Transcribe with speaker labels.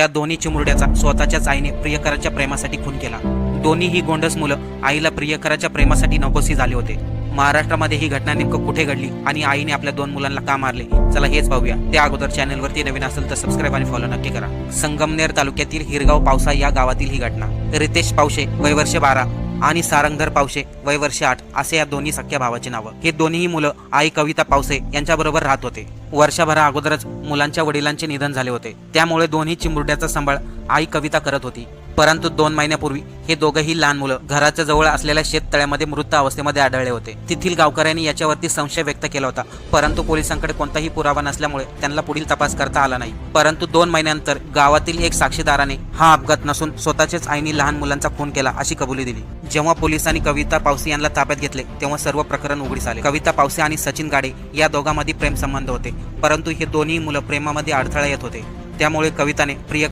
Speaker 1: या दोन्ही चिमुरड्याचा स्वतःच्याच आईने प्रियकराच्या प्रेमासाठी खून केला. दोन्ही ही गोंडस मुलं आईला प्रियकराच्या प्रेमासाठी नकोसी झाले होते. महाराष्ट्रामध्ये ही घटना नेमकं कुठे घडली आणि आईने आपल्या दोन मुलांना का मारले? चला हेच पाहूया. त्या अगोदर चॅनलवरती नवीन असेल तर सबस्क्राईब आणि फॉलो नक्की करा. संगमनेर तालुक्यातील हिरगाव पावसा या गावातील ही घटना. रितेश पावशे वय वर्ष बारा आणि सारंगधर पावशे वय वर्ष आठ असे या दोन्ही सख्या भावाचे नावं. हे दोन्हीही मुलं आई कविता पावसे यांच्याबरोबर राहत होते. वर्षभरा अगोदरच मुलांच्या वडिलांचे निधन झाले होते. त्यामुळे दोन्ही चिमुरड्याचा सांभाळ आई कविता करत होती. परंतु दोन महिन्यापूर्वी हे दोघंही लहान मुलं घराच्या जवळ असलेल्या शेततळ्यामध्ये मृत अवस्थेमध्ये आढळले होते. तेथील गावकऱ्यांनी याच्यावरती संशय व्यक्त केला होता. परंतु पोलिसांकडे कोणताही पुरावा नसल्यामुळे त्यांना पुढील तपास करता आला नाही. परंतु दोन महिन्यानंतर गावातील एक साक्षीदाराने हा अपघात नसून स्वतःच्याच आईने लहान मुलांचा खून केला अशी कबुली दिली. जेव्हा पोलिसांनी कविता पावसे यांना ताब्यात घेतले तेव्हा सर्व प्रकरण उघडीस आले. कविता पावसे आणि सचिन गाडे या दोघांमध्ये प्रेमसंबंध होते परंतु हे दोन्ही मुलं प्रेमामध्ये अडथळा येत होते. त्यामुळे कविताने प्रिय